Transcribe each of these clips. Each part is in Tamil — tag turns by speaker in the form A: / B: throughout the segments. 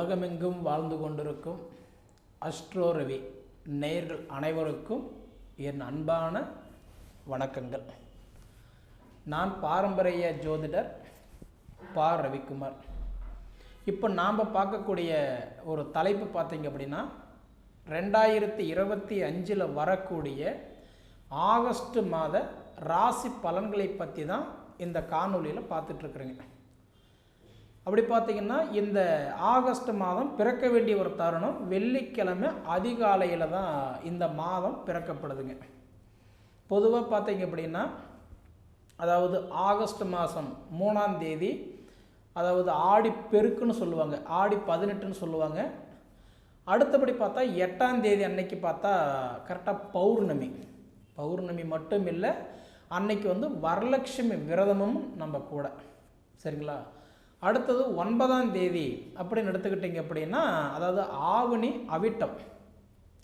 A: உலகமெங்கும் வாழ்ந்து கொண்டிருக்கும் அஸ்ட்ரோ ரவி நேர்கள் அனைவருக்கும் என் அன்பான வணக்கங்கள். நான் பாரம்பரிய ஜோதிடர் பா. ரவிக்குமார். இப்போ நாம் பார்க்கக்கூடிய ஒரு தலைப்பு பார்த்தீங்க அப்படின்னா ரெண்டாயிரத்தி இருபத்தி அஞ்சில் வரக்கூடிய ஆகஸ்ட் மாத ராசி பலன்களை பற்றி தான் இந்த காணொளியில் பார்த்துட்ருக்குறேங்க அப்படி பார்த்தீங்கன்னா இந்த ஆகஸ்ட் மாதம் பிறக்க வேண்டிய ஒரு தருணம் வெள்ளிக்கிழமை அதிகாலையில் தான் இந்த மாதம் பிறக்கப்படுதுங்க. பொதுவாக பார்த்தீங்க அப்படின்னா அதாவது ஆகஸ்ட் மாதம் மூணாம் தேதி அதாவது ஆடி பெருக்குன்னு சொல்லுவாங்க ஆடி பதினெட்டுன்னு சொல்லுவாங்க. அடுத்தபடி பார்த்தா எட்டாம் தேதி அன்னைக்கு பார்த்தா கரெக்டாக பௌர்ணமி. பௌர்ணமி மட்டும் இல்லை அன்னைக்கு வந்து வரலட்சுமி விரதமும் நம்ம கூட. சரிங்களா? அடுத்தது ஒன்பதாம் தேதி அப்படின்னு எடுத்துக்கிட்டிங்க அப்படின்னா அதாவது ஆவணி அவிட்டம்.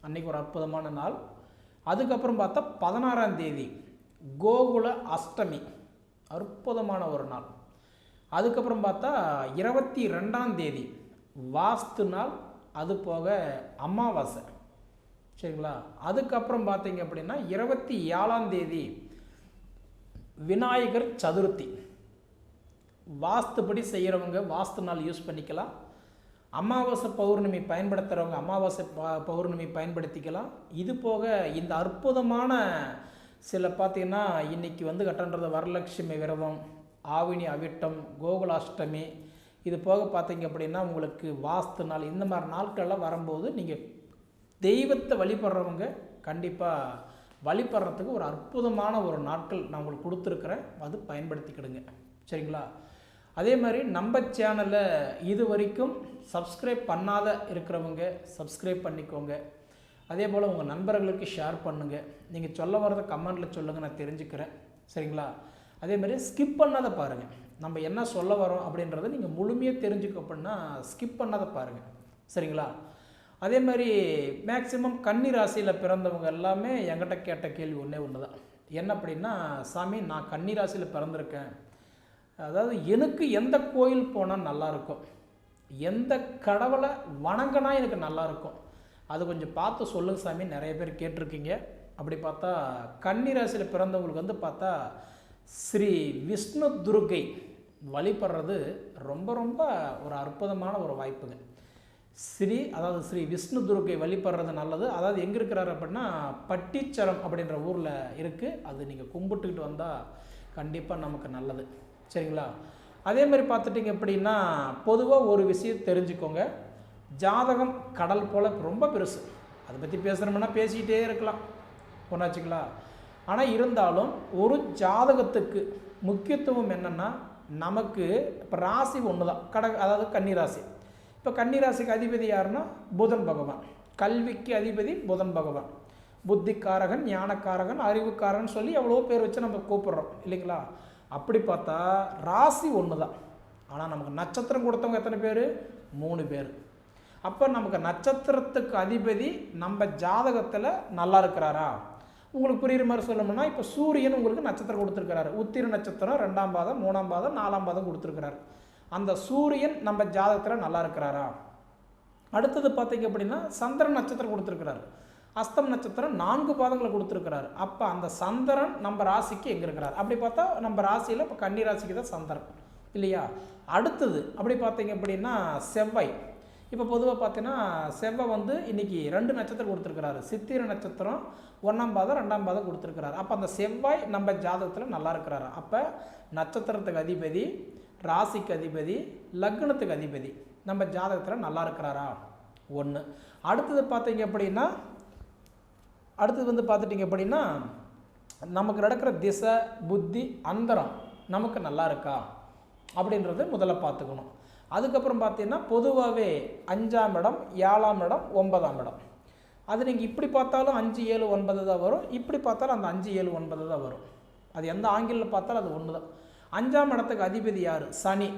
A: அன்னைக்கு ஒரு அற்புதமான நாள். அதுக்கப்புறம் பார்த்தா பதினாறாம் தேதி கோகுல அஷ்டமி. அற்புதமான ஒரு நாள். அதுக்கப்புறம் பார்த்தா இருபத்தி ரெண்டாம் தேதி வாஸ்து நாள். அது போக அமாவாசை. சரிங்களா? அதுக்கப்புறம் பார்த்தீங்க அப்படின்னா இருபத்தி ஏழாம் தேதி விநாயகர் சதுர்த்தி. வாஸ்துப்படி செய்கிறவங்க வாஸ்து நாள் யூஸ் பண்ணிக்கலாம். அமாவாசை பௌர்ணமி பயன்படுத்துகிறவங்க அமாவாசை ப- பௌர்ணமி பயன்படுத்திக்கலாம். இது போக இந்த அற்புதமான சில பார்த்திங்கன்னா இன்னைக்கு வந்து கட்டன்றது வரலட்சுமி விரதம் ஆவினி அவிட்டம் கோகுலாஷ்டமி. இது போக பார்த்தீங்க அப்படின்னா உங்களுக்கு வாஸ்து நாள் இந்த மாதிரி நாட்கள்லாம் வரும்போது நீங்கள் தெய்வத்தை வழிபடுறவங்க கண்டிப்பாக வழிபடுறதுக்கு ஒரு அற்புதமான ஒரு நாட்கள் நான் உங்களுக்கு கொடுத்துருக்குறேன். அது பயன்படுத்திக்கிடுங்க. சரிங்களா? அதே மாதிரி நம்ம சேனலை இது வரைக்கும் சப்ஸ்கிரைப் பண்ணாத இருக்கிறவங்க சப்ஸ்கிரைப் பண்ணிக்கோங்க. அதே போல் உங்கள் நண்பர்களுக்கு ஷேர் பண்ணுங்கள் நீங்கள் சொல்ல வரத கமெண்ட்டில் சொல்லுங்கள் நான் தெரிஞ்சுக்கிறேன். சரிங்களா? அதே மாதிரி ஸ்கிப் பண்ணாத பாருங்கள் நம்ம என்ன சொல்ல வரோம் அப்படின்றத நீங்கள் முழுமையாக தெரிஞ்சுக்க அப்படின்னா ஸ்கிப் பண்ணாத பாருங்கள் சரிங்களா? அதே மாதிரி மேக்சிமம் கன்னி ராசியில் பிறந்தவங்க எல்லாமே என்கிட்ட கேட்ட கேள்வி ஒன்றே ஒன்று தான் என்ன அப்படின்னா சாமி நான் கன்னி ராசியில் பிறந்திருக்கேன். அதாவது எனக்கு எந்த கோயில் போனால் நல்லாயிருக்கும் எந்த கடவுளை வணங்கினா எனக்கு நல்லா இருக்கும். அது கொஞ்சம் பார்த்து சொல்லுங்க சாமி நிறைய பேர் கேட்டிருக்கீங்க. அப்படி பார்த்தா கன்னிராசியில் பிறந்தவங்களுக்கு வந்து பார்த்தா ஸ்ரீ விஷ்ணு துர்கை வழிபடுறது ரொம்ப ரொம்ப ஒரு அற்புதமான ஒரு வாய்ப்புங்க. ஸ்ரீ அதாவது ஸ்ரீ விஷ்ணு துர்கை வழிபடுறது நல்லது. அதாவது எங்கே இருக்கிறார் அப்படின்னா பட்டிச்சரம் அப்படின்ற ஊரில் இருக்குது அது நீங்கள் கும்பிட்டுக்கிட்டு வந்தால் கண்டிப்பாக நமக்கு நல்லது. சரிங்களா? அதே மாதிரி பார்த்துட்டிங்க அப்படின்னா பொதுவாக ஒரு விஷயம் தெரிஞ்சுக்கோங்க. ஜாதகம் கடல் போல் ரொம்ப பெருசு. அதை பற்றி பேசுகிறோம்னா பேசிக்கிட்டே இருக்கலாம். ஒன்றாச்சுங்களா ஆனால் இருந்தாலும் ஒரு ஜாதகத்துக்கு முக்கியத்துவம் என்னென்னா நமக்கு இப்போ ராசி ஒன்று தான் கட அதாவது கன்னி ராசி இப்போ கன்னி ராசிக்கு அதிபதி யாருன்னா புதன் பகவான். கல்விக்கு அதிபதி புதன் பகவான். புத்திக்காரகன் ஞானக்காரகன் அறிவுக்காரன் சொல்லி எவ்வளோ பேர் வச்சு நம்ம கூப்பிட்றோம். இல்லைங்களா? அப்படி பார்த்தா ராசி ஒன்று தான் ஆனால் நமக்கு நட்சத்திரம் கொடுத்தவங்க எத்தனை பேர்? மூணு பேர். அப்போ நமக்கு நட்சத்திரத்துக்கு அதிபதி நம்ம ஜாதகத்தில் நல்லா இருக்கிறாரா? உங்களுக்கு புரியுற மாதிரி சொல்லணும்னா இப்போ சூரியன் உங்களுக்கு நட்சத்திரம் கொடுத்துருக்கிறாரு. உத்திர நட்சத்திரம் ரெண்டாம் பாதம் மூணாம் பாதம் நாலாம் பாதம் கொடுத்துருக்கிறாரு. அந்த சூரியன் நம்ம ஜாதகத்தில் நல்லா இருக்கிறாரா? அடுத்தது பார்த்தீங்க அப்படின்னா சந்திரன் நட்சத்திரம் கொடுத்துருக்கிறாரு. அஸ்தம் நட்சத்திரம் நான்கு பாதங்களை கொடுத்துருக்கிறாரு. அப்போ அந்த சந்திரன் நம்ம ராசிக்கு எங்கே இருக்கிறார்? அப்படி பார்த்தா நம்ம ராசியில் இப்போ கன்னி ராசிக்கு தான் சந்திரன். இல்லையா? அடுத்தது அப்படி பார்த்தீங்க அப்படின்னா செவ்வாய். இப்போ பொதுவாக பார்த்தீங்கன்னா செவ்வாய் வந்து இன்னைக்கு ரெண்டு நட்சத்திரம் கொடுத்துருக்கிறாரு. சித்திர நட்சத்திரம் ஒன்றாம் பாதம் ரெண்டாம் பாதம் கொடுத்துருக்கிறாரு. அப்போ அந்த செவ்வாய் நம்ம ஜாதகத்தில் நல்லா இருக்கிறாரு. அப்போ நட்சத்திரத்துக்கு அதிபதி ராசிக்கு அதிபதி லக்னத்துக்கு அதிபதி நம்ம ஜாதகத்தில் நல்லா இருக்கிறாரா? ஒன்று அடுத்தது பார்த்தீங்க அப்படின்னா அடுத்தது வந்து பார்த்துட்டிங்க அப்படின்னா நமக்கு நடக்கிற திசை புத்தி அந்தரம் நமக்கு நல்லா இருக்கா? அப்படின்றது முதல்ல பார்த்துக்கணும். அதுக்கப்புறம் பார்த்தீங்கன்னா பொதுவாகவே அஞ்சாம் இடம் ஏழாம் இடம் ஒன்பதாம் இடம். அது நீங்கள் இப்படி பார்த்தாலும் அஞ்சு ஏழு ஒன்பது தான் வரும். இப்படி பார்த்தாலும் அந்த அஞ்சு ஏழு ஒன்பது தான் வரும். அது எந்த ஆங்கிளில் பார்த்தாலும் அது ஒன்று தான். அஞ்சாம் இடத்துக்கு அதிபதி யார்? சனி.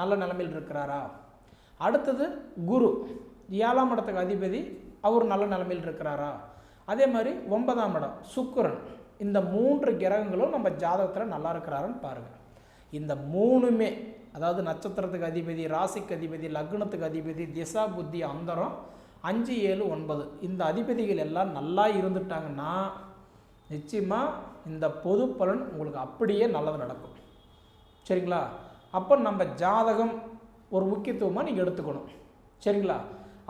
A: நல்ல நிலமையில் இருக்கிறாரா? அடுத்தது குரு. ஏழாம் இடத்துக்கு அதிபதி அவர் நல்ல நிலமையில் இருக்கிறாரா? அதே மாதிரி ஒன்பதாம் இடம் சுக்கரன். இந்த மூன்று கிரகங்களும் நம்ம ஜாதகத்தில் நல்லா இருக்கிறாருன்னு பாருங்கள் இந்த மூணுமே அதாவது நட்சத்திரத்துக்கு அதிபதி ராசிக்கு அதிபதி லக்னத்துக்கு அதிபதி திசா புத்தி அந்தரம் அஞ்சு ஏழு ஒன்பது. இந்த அதிபதிகள் எல்லாம் நல்லா இருந்துட்டாங்கன்னா நிச்சயமாக இந்த பொது பலன் உங்களுக்கு அப்படியே நல்லது நடக்கும். சரிங்களா? அப்போ நம்ம ஜாதகம் ஒரு முக்கியத்துவமாக நீங்கள் எடுத்துக்கணும். சரிங்களா?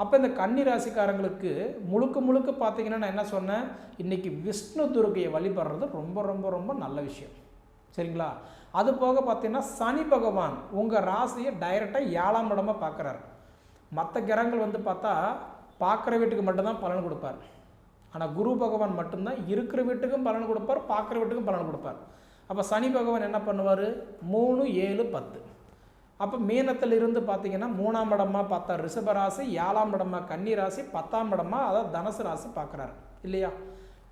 A: அப்போ இந்த கன்னி ராசிக்காரங்களுக்கு முழுக்க முழுக்க பார்த்தீங்கன்னா நான் என்ன சொன்னேன்? இன்றைக்கி விஷ்ணு துர்கையை வழிபடுறது ரொம்ப ரொம்ப ரொம்ப நல்ல விஷயம். சரிங்களா? அது போக பார்த்தீங்கன்னா சனி பகவான் உங்கள் ராசியை டைரெக்டாக ஏழாம் இடமாக பார்க்குறாரு மற்ற கிரகங்கள் வந்து பார்த்தா பார்க்குற வீட்டுக்கு மட்டும்தான் பலன் கொடுப்பார். ஆனால் குரு பகவான் மட்டும்தான் இருக்கிற வீட்டுக்கும் பலன் கொடுப்பார் பார்க்குற வீட்டுக்கும் பலன் கொடுப்பார். அப்போ சனி பகவான் என்ன பண்ணுவார்? மூணு ஏழு பத்து. அப்போ மீனத்தில் இருந்து பார்த்தீங்கன்னா மூணாம் இடமாக பார்த்தா ரிஷபராசி ஏழாம் இடமா கன்னி ராசி பத்தாம் இடமா அதாவது தனுசு ராசி பார்க்குறாரு. இல்லையா?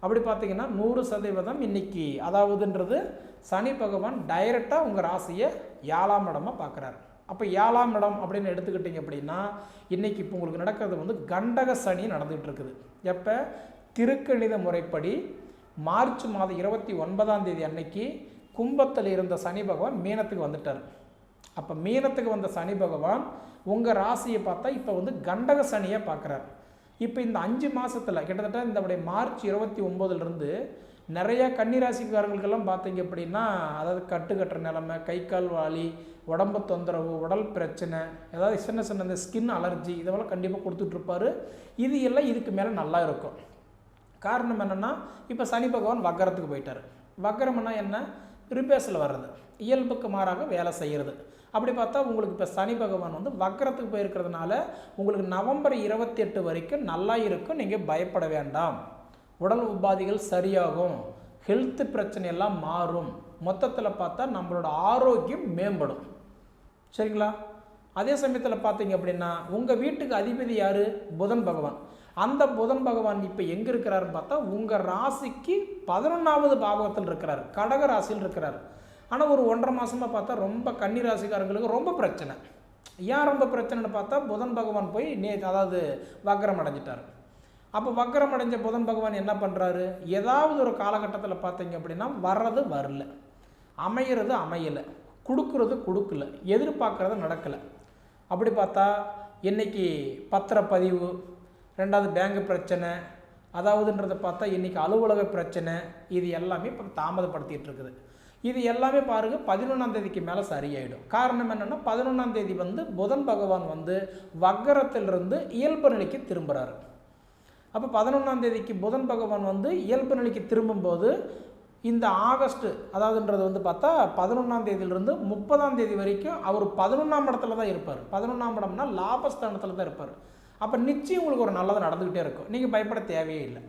A: அப்படி பார்த்தீங்கன்னா நூறு சதவீதம் இன்னைக்கு. அதாவதுன்றது சனி பகவான் டைரெக்டாக உங்கள் ராசியை ஏழாம் இடமாக பார்க்குறாரு. அப்போ ஏழாம் இடம் அப்படின்னு எடுத்துக்கிட்டிங்க அப்படின்னா இன்றைக்கி இப்போ உங்களுக்கு நடக்கிறது வந்து கண்டக சனி நடந்துகிட்டு இருக்குது. எப்போ? திருக்கணித முறைப்படி மார்ச் மாதம் இருபத்தி ஒன்பதாம் தேதி அன்னைக்கு கும்பத்தில் இருந்த சனி பகவான் மீனத்துக்கு வந்துட்டார். அப்போ மீனத்துக்கு வந்த சனி பகவான் உங்கள் ராசியை பார்த்தா இப்போ வந்து கண்டக சனியை பார்க்குறாரு. இப்போ இந்த அஞ்சு மாதத்தில் கிட்டத்தட்ட இந்த அப்படியே மார்ச் இருபத்தி ஒம்போதுலேருந்து நிறையா கன்னிராசிக்காரங்களுக்கெல்லாம் பார்த்தீங்க அப்படின்னா அதாவது கட்டு கட்டுற நிலமை கை கால் வாலி உடம்பு தொந்தரவு உடல் பிரச்சனை ஏதாவது சின்ன சின்ன இந்த ஸ்கின் அலர்ஜி இதெல்லாம் கண்டிப்பாக கொடுத்துட்ருப்பாரு இது எல்லாம் இதுக்கு மேலே நல்லா இருக்கும். காரணம் என்னென்னா இப்போ சனி பகவான் வக்கரத்துக்கு போயிட்டார். வக்கரம்னா என்ன? ரிப்பேர்ஸில் வர்றது. இயல்புக்கு மாறாக வேலை செய்கிறது அப்படி பார்த்தா உங்களுக்கு இப்போ சனி பகவான் வந்து வக்கரத்துக்கு போயிருக்கிறதுனால உங்களுக்கு நவம்பர் இருபத்தி எட்டு வரைக்கும் நல்லா இருக்கும். நீங்கள் பயப்பட வேண்டாம். உடல் உபாதிகள் சரியாகும். ஹெல்த் பிரச்சனை எல்லாம் மாறும். மொத்தத்தில் பார்த்தா நம்மளோட ஆரோக்கியம் மேம்படும். சரிங்களா? அதே சமயத்தில் பார்த்தீங்க அப்படின்னா உங்கள் வீட்டுக்கு அதிபதி யார்? புதன் பகவான். அந்த புதன் பகவான் இப்போ எங்கே இருக்கிறாருன்னு பார்த்தா உங்கள் ராசிக்கு பதினொன்றாவது பாவகத்தில் இருக்கிறார். கடக ராசியில் இருக்கிறார். ஆனால் ஒரு ஒன்றரை மாதமாக பார்த்தா ரொம்ப கன்னி ராசிக்காரங்களுக்கு ரொம்ப பிரச்சனை. ஏன் ரொம்ப பிரச்சனைன்னு பார்த்தா புதன் பகவான் போய் நே அதாவது வக்கரம் அடைஞ்சிட்டார். அப்போ வக்கரம் அடைஞ்ச புதன் பகவான் என்ன பண்ணுறாரு ஏதாவது ஒரு காலகட்டத்தில் பார்த்தீங்க அப்படின்னா வர்றது வரல. அமையிறது அமையலை. கொடுக்கறது கொடுக்கல. எதிர்பார்க்குறது நடக்கலை. அப்படி பார்த்தா இன்றைக்கி பத்திரப்பதிவு ரெண்டாவது பேங்க் பிரச்சனை அதாவதுன்றதை பார்த்தா இன்றைக்கி அலுவலக பிரச்சனை இது எல்லாமே இப்போ தாமதப்படுத்திகிட்டு இருக்குது. இது எல்லாமே பாருங்கள் பதினொன்றாம் தேதிக்கு மேலே சரியாயிடும். காரணம் என்னென்னா பதினொன்றாம் தேதி வந்து புதன் பகவான் வந்து வக்கரத்திலிருந்து இயல்பு நிலைக்கு திரும்புகிறாரு அப்போ பதினொன்றாம் தேதிக்கு புதன் பகவான் வந்து இயல்பு நிலைக்கு திரும்பும்போது இந்த ஆகஸ்ட் அதாவதுன்றது வந்து பார்த்தா பதினொன்றாம் தேதியிலிருந்து முப்பதாம் தேதி வரைக்கும் அவர் பதினொன்றாம் இடத்துல தான் இருப்பார். பதினொன்றாம் இடம்னா லாபஸ்தானத்தில் தான் இருப்பார். அப்போ நிச்சயம் உங்களுக்கு ஒரு நல்லது நடந்துக்கிட்டே இருக்கும். நீங்கள் பயப்பட தேவையே இல்லை.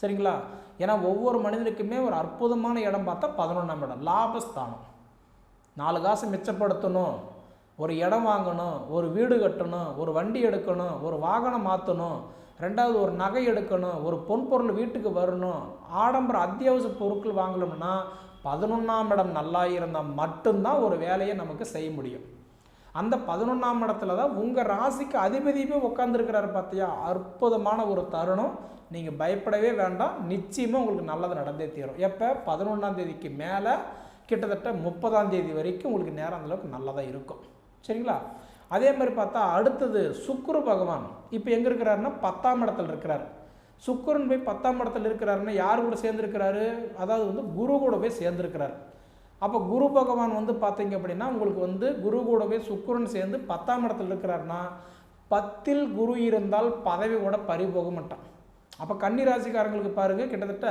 A: சரிங்களா? ஏன்னா ஒவ்வொரு மனிதனுக்குமே ஒரு அற்புதமான இடம் பார்த்தா பதினொன்றாம் இடம் லாபஸ்தானம். நாலு காசு மிச்சப்படுத்தணும் ஒரு இடம் வாங்கணும் ஒரு வீடு கட்டணும் ஒரு வண்டி எடுக்கணும் ஒரு வாகனம் மாற்றணும் ரெண்டாவது ஒரு நகை எடுக்கணும் ஒரு பொன்பொருள் வீட்டுக்கு வரணும் ஆடம்பர அத்தியாவசிய பொருட்கள் வாங்கணும்னா பதினொன்றாம் இடம் நல்லா இருந்தால் மட்டும்தான் ஒரு வேலையை நமக்கு செய்ய முடியும். அந்த பதினொன்றாம் இடத்துல தான் உங்கள் ராசிக்கு அதிபதியுமே உட்காந்துருக்கிறாரு பார்த்தியா அற்புதமான ஒரு தருணம் நீங்கள் பயப்படவே வேண்டாம். நிச்சயமாக உங்களுக்கு நல்லது நடந்தே தீரும். எப்போ? பதினொன்றாம் தேதிக்கு மேலே கிட்டத்தட்ட முப்பதாம் தேதி வரைக்கும் உங்களுக்கு நேரம் அந்தளவுக்கு நல்லதாக இருக்கும். சரிங்களா? அதே மாதிரி பார்த்தா அடுத்தது சுக்குரு பகவான். இப்போ எங்கே இருக்கிறாருன்னா பத்தாம் இடத்துல இருக்கிறார். சுக்குரன் போய் பத்தாம் இடத்துல இருக்கிறாருன்னா யார் கூட சேர்ந்துருக்கிறாரு? அதாவது வந்து குரு கூட போய் சேர்ந்துருக்கிறார். அப்போ குரு பகவான் வந்து பார்த்தீங்க அப்படின்னா உங்களுக்கு வந்து குரு கூடவே சுக்குரன் சேர்ந்து பத்தாம் இடத்துல இருக்கிறாருன்னா பத்தில் குரு இருந்தால் பதவி கூட பறி போக மாட்டான். அப்போ கன்னி ராசிக்காரங்களுக்கு பாருங்கள் கிட்டத்தட்ட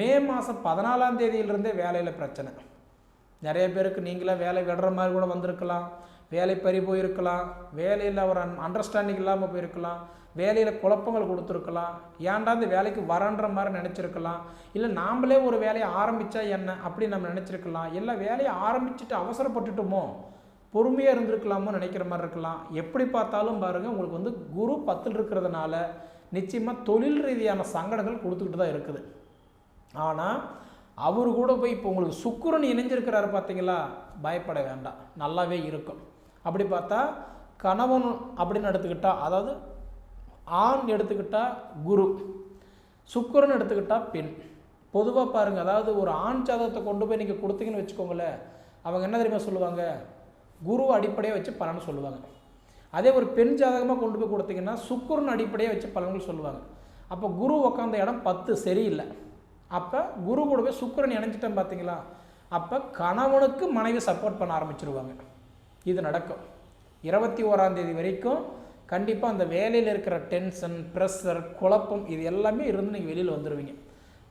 A: மே மாதம் பதினாலாம் தேதியிலிருந்தே வேலையில் பிரச்சனை. நிறைய பேருக்கு நீங்களே வேலை விடுற மாதிரி கூட வந்திருக்கலாம். வேலை பறி போயிருக்கலாம். வேலையில் ஒரு அன் அண்டர்ஸ்டாண்டிங் இல்லாமல் போயிருக்கலாம். வேலையில் குழப்பங்கள் கொடுத்துருக்கலாம். ஏன்டா இந்த வேலைக்கு வரன்ற மாதிரி நினச்சிருக்கலாம். இல்லை நாம்ளே ஒரு வேலையை ஆரம்பித்தா என்ன அப்படின்னு நம்ம நினச்சிருக்கலாம். இல்லை வேலையை ஆரம்பிச்சுட்டு அவசரப்பட்டுட்டோமோ பொறுமையாக இருந்திருக்கலாமோ நினைக்கிற மாதிரி இருக்கலாம். எப்படி பார்த்தாலும் பாருங்கள் உங்களுக்கு வந்து குரு பத்தில் இருக்கிறதுனால நிச்சயமாக தொழில் ரீதியான சங்கடங்கள் கொடுத்துக்கிட்டு தான் இருக்குது. ஆனால் அவர் கூட போய் இப்போ உங்களுக்கு சுக்குரன் இணைஞ்சிருக்கிறாரு பார்த்தீங்களா பயப்பட வேண்டாம். நல்லாவே இருக்கும். அப்படி பார்த்தா கணவன் அப்படின்னு எடுத்துக்கிட்டா அதாவது ஆண் எடுத்துக்கிட்டா குரு சுக்கிரன் எடுத்துக்கிட்டா பெண். பொதுவாக பாருங்கள் அதாவது ஒரு ஆண் ஜாதகத்தை கொண்டு போய் நீங்கள் கொடுத்தீங்கன்னு வச்சுக்கோங்களேன் அவங்க என்ன தெரியுமா சொல்லுவாங்க? குரு அடிப்படையாக வச்சு பலன்னு சொல்லுவாங்க. அதே ஒரு பெண் ஜாதகமாக கொண்டு போய் கொடுத்தீங்கன்னா சுக்குரன் அடிப்படையாக வச்சு பலன்கள் சொல்லுவாங்க. அப்போ குரு உட்காந்த இடம் பத்து சரியில்லை. அப்போ குரு கூட போய் சுக்கிரன் இணைஞ்சிட்டேன் பார்த்தீங்களா அப்போ கணவனுக்கு மனைவி சப்போர்ட் பண்ண ஆரம்பிச்சிருவாங்க. இது நடக்கும். இருபத்தி ஓராம் தேதி வரைக்கும் கண்டிப்பாக அந்த வேலையில் இருக்கிற டென்ஷன் ப்ரெஷர் குழப்பம் இது எல்லாமே இருந்து நீங்கள் வெளியில் வந்துடுவீங்க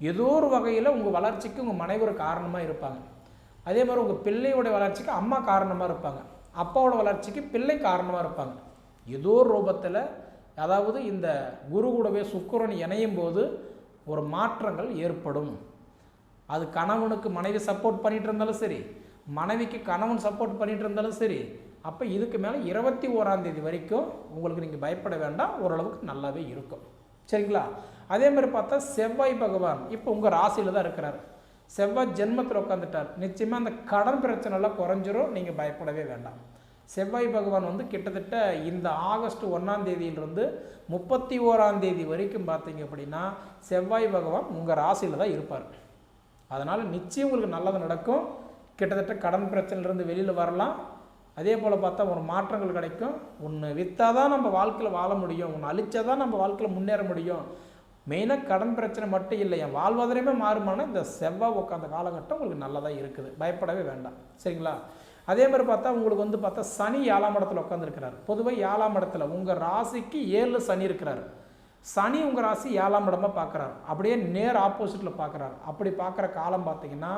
A: ஏதோ ஒரு வகையில் உங்கள் வளர்ச்சிக்கு உங்கள் மனைவி ஒரு காரணமாக இருப்பாங்க. அதே மாதிரி உங்கள் பிள்ளையோட வளர்ச்சிக்கு அம்மா காரணமாக இருப்பாங்க. அப்பாவோட வளர்ச்சிக்கு பிள்ளை காரணமாக இருப்பாங்க. ஏதோ ஒரு ரூபத்தில் அதாவது இந்த குரு கூடவே சுக்கரன் இணையும் போது ஒரு மாற்றங்கள் ஏற்படும். அது கணவனுக்கு மனைவி சப்போர்ட் பண்ணிட்டு இருந்தாலும் சரி மனைவிக்கு கணவன் சப்போர்ட் பண்ணிட்டு இருந்தாலும் சரி அப்போ இதுக்கு மேலே இருபத்தி ஓராம் தேதி வரைக்கும் உங்களுக்கு நீங்கள் பயப்பட வேண்டாம் ஓரளவுக்கு நல்லாவே இருக்கும். சரிங்களா? அதே மாதிரி பார்த்தா செவ்வாய் பகவான் இப்போ உங்கள் ராசியில் தான் இருக்கிறார். செவ்வாய் ஜென்மத்தில் உட்காந்துட்டார் நிச்சயமாக அந்த கடன் பிரச்சனைலாம் குறைஞ்சிரும். நீங்கள் பயப்படவே வேண்டாம். செவ்வாய் பகவான் வந்து கிட்டத்தட்ட இந்த ஆகஸ்ட் ஒன்றாம் தேதியிலிருந்து முப்பத்தி ஓராம் தேதி வரைக்கும் பார்த்தீங்க அப்படின்னா செவ்வாய் பகவான் உங்கள் ராசியில் தான் இருப்பார். அதனால் நிச்சயம் உங்களுக்கு நல்லது நடக்கும். கிட்டத்தட்ட கடன் பிரச்சனையிலேருந்து வெளியில் வரலாம். அதே போல் பார்த்தா ஒரு மாற்றங்கள் கிடைக்கும். ஒன்று விற்றா தான் நம்ம வாழ்க்கையில் வாழ முடியும். ஒன்று அழிச்சா தான் நம்ம வாழ்க்கையில் முன்னேற முடியும். மெயினாக கடன் பிரச்சனை மட்டும் இல்லை என் வாழ்வாதாரமே மாறுமானா இந்த செவ்வாய் உட்காந்த காலகட்டம் உங்களுக்கு நல்லதாக இருக்குது. பயப்படவே வேண்டாம். சரிங்களா? அதே மாதிரி பார்த்தா உங்களுக்கு வந்து பார்த்தா சனி ஏழாம் இடத்துல உட்காந்துருக்கிறார் பொதுவாக ஏழாம் இடத்துல உங்கள் ராசிக்கு ஏழு சனி இருக்கிறார். சனி உங்கள் ராசி ஏழாம் இடமா பார்க்குறாரு. அப்படியே நேர் ஆப்போசிட்டில் பார்க்குறாரு. அப்படி பார்க்குற காலம் பார்த்தீங்கன்னா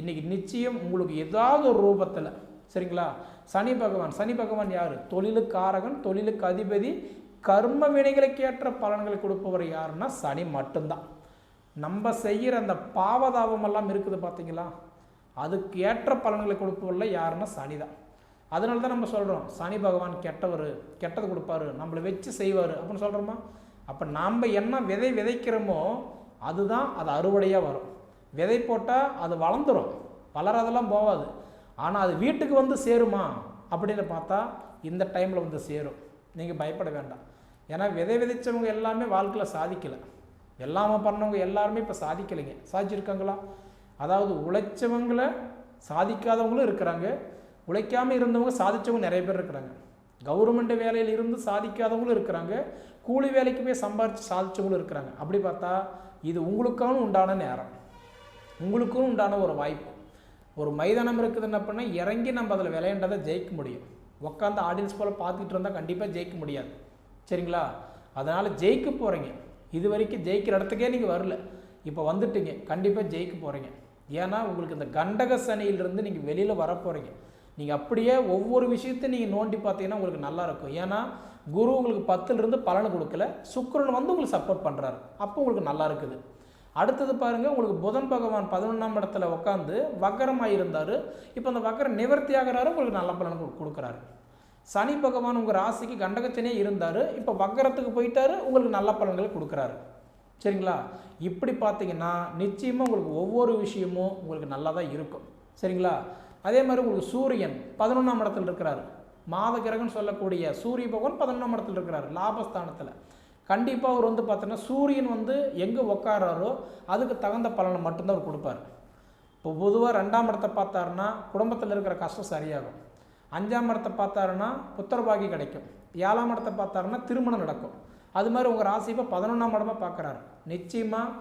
A: இன்றைக்கி நிச்சயம் உங்களுக்கு ஏதாவது ஒரு ரூபத்தில் சரிங்களா? சனி பகவான் சனி பகவான் யார்? தொழிலுக்காரகன் தொழிலுக்கு அதிபதி கர்ம வினைகளுக்கு ஏற்ற பலன்களை கொடுப்பவர் யாருன்னா சனி மட்டும்தான். நம்ம செய்கிற அந்த பாவதாபம் எல்லாம் இருக்குது பார்த்தீங்களா? அதுக்கு ஏற்ற பலன்களை கொடுப்பவரில் யாருன்னா சனி தான் அதனால தான் நம்ம சொல்கிறோம் சனி பகவான் கெட்டவர் கெட்டது கொடுப்பாரு நம்மளை வச்சு செய்வார் அப்படின்னு சொல்கிறோமா அப்போ நாம் என்ன விதை விதைக்கிறோமோ அதுதான் அது அறுவடையாக வரும். விதை போட்டால் அது வளர்ந்துடும் வளராதெல்லாம் போகாது ஆனால் அது வீட்டுக்கு வந்து சேருமா அப்படின்னு பார்த்தா இந்த டைமில் வந்து சேரும். நீங்கள் பயப்பட வேண்டாம். ஏன்னா விதை விதைச்சவங்க எல்லாமே வாழ்க்கையில் சாதிக்கலை. எல்லாமே பண்ணவங்க எல்லாருமே இப்போ சாதிக்கலைங்க. சாதிச்சிருக்காங்களா? அதாவது உழைச்சவங்கள சாதிக்காதவங்களும் இருக்கிறாங்க. உழைக்காமல் இருந்தவங்க சாதித்தவங்க நிறைய பேர் இருக்கிறாங்க. கவர்மெண்ட் வேலையில் இருந்து சாதிக்காதவங்களும் இருக்கிறாங்க. கூலி வேலைக்கு போய் சம்பாரித்து சாதிச்சவங்களும் இருக்கிறாங்க. அப்படி பார்த்தா இது உங்களுக்கான உண்டான நேரம். உங்களுக்கும் உண்டான ஒரு வாய்ப்பு. ஒரு மைதானம் இருக்குதுன்னு அப்படின்னா இறங்கி நம்ம அதில் விளையாண்டதை ஜெயிக்க முடியும். உட்காந்து ஆடியன்ஸ் போல் பார்த்துக்கிட்டு இருந்தால் கண்டிப்பாக ஜெயிக்க முடியாது. சரிங்களா? அதனால் ஜெயிக்க போகிறீங்க இது வரைக்கும் ஜெயிக்கிற இடத்துக்கே நீங்கள் வரல. இப்போ வந்துட்டீங்க. கண்டிப்பாக ஜெயிக்க போகிறீங்க ஏன்னா உங்களுக்கு இந்த கண்டக சனியிலிருந்து நீங்கள் வெளியில் வர போகிறீங்க நீங்கள் அப்படியே ஒவ்வொரு விஷயத்தையும் நீங்கள் நோண்டி பார்த்தீங்கன்னா உங்களுக்கு நல்லாயிருக்கும் ஏன்னா குரு உங்களுக்கு பத்துலேருந்து பலனை கொடுக்கல. சுக்கரன் வந்து உங்களுக்கு சப்போர்ட் பண்ணுறாரு அப்போ உங்களுக்கு நல்லா இருக்குது. அடுத்தது பாருங்கள் உங்களுக்கு புதன் பகவான் பதினொன்றாம் இடத்துல உட்காந்து வக்கரமாக இருந்தார். இப்போ அந்த வக்கரம் நிவர்த்தி ஆகிறாரு உங்களுக்கு நல்ல பலன் கொடுக்குறாரு. சனி பகவான் உங்கள் ராசிக்கு கண்டகச்சனே இருந்தார். இப்போ வக்கரத்துக்கு போயிட்டாரு உங்களுக்கு நல்ல பலன்களை கொடுக்குறாரு. சரிங்களா? இப்படி பார்த்தீங்கன்னா நிச்சயமாக உங்களுக்கு ஒவ்வொரு விஷயமும் உங்களுக்கு நல்லா தான் இருக்கும். சரிங்களா? அதே மாதிரி உங்களுக்கு சூரியன் பதினொன்றாம் இடத்துல இருக்கிறாரு. மாத கிரகம்னு சொல்லக்கூடிய சூரிய பகவான் பதினொன்றாம் இடத்துல இருக்கிறாரு லாபஸ்தானத்தில். கண்டிப்பாக அவர் வந்து பார்த்தோன்னா சூரியன் வந்து எங்கே உக்காராரோ அதுக்கு தகுந்த பலனை மட்டும்தான் அவர் கொடுப்பாரு. இப்போ பொதுவாக ரெண்டாம் இடத்தை பார்த்தாருன்னா குடும்பத்தில் இருக்கிற கஷ்டம் சரியாகும். அஞ்சாம் இடத்தை பார்த்தாருன்னா புத்திரபாகி கிடைக்கும். ஏழாம் இடத்தை பார்த்தாருன்னா திருமணம் நடக்கும். அது மாதிரி உங்கள் ராசி இப்போ பதினொன்றாம் இடமா பார்க்குறாரு. நிச்சயமாக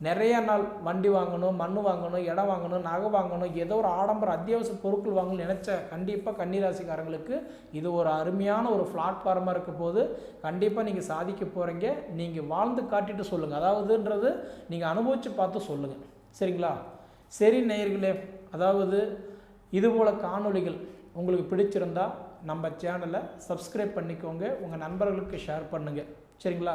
A: நிறைய நாள் வண்டி வாங்கணும் மண் வாங்கணும் இடம் வாங்கணும் நகை வாங்கணும் ஏதோ ஒரு ஆடம்பர அத்தியாவசிய பொருட்கள் வாங்கணும்னு நினச்ச கண்டிப்பாக கன்னிராசிக்காரங்களுக்கு இது ஒரு அருமையான ஒரு பிளாட்ஃபார்மாக இருக்க போது கண்டிப்பாக நீங்கள் சாதிக்க போகிறீங்க நீங்கள் வாழ்ந்து காட்டிட்டு சொல்லுங்கள் அதாவதுன்றது நீங்கள் அனுபவித்து பார்த்து சொல்லுங்கள் சரிங்களா? சரி நேயர்களே அதாவது இதுபோல் காணொளிகள் உங்களுக்கு பிடிச்சிருந்தா நம்ம சேனலை சப்ஸ்கிரைப் பண்ணிக்கோங்க. உங்கள் நண்பர்களுக்கு ஷேர் பண்ணுங்கள் சரிங்களா?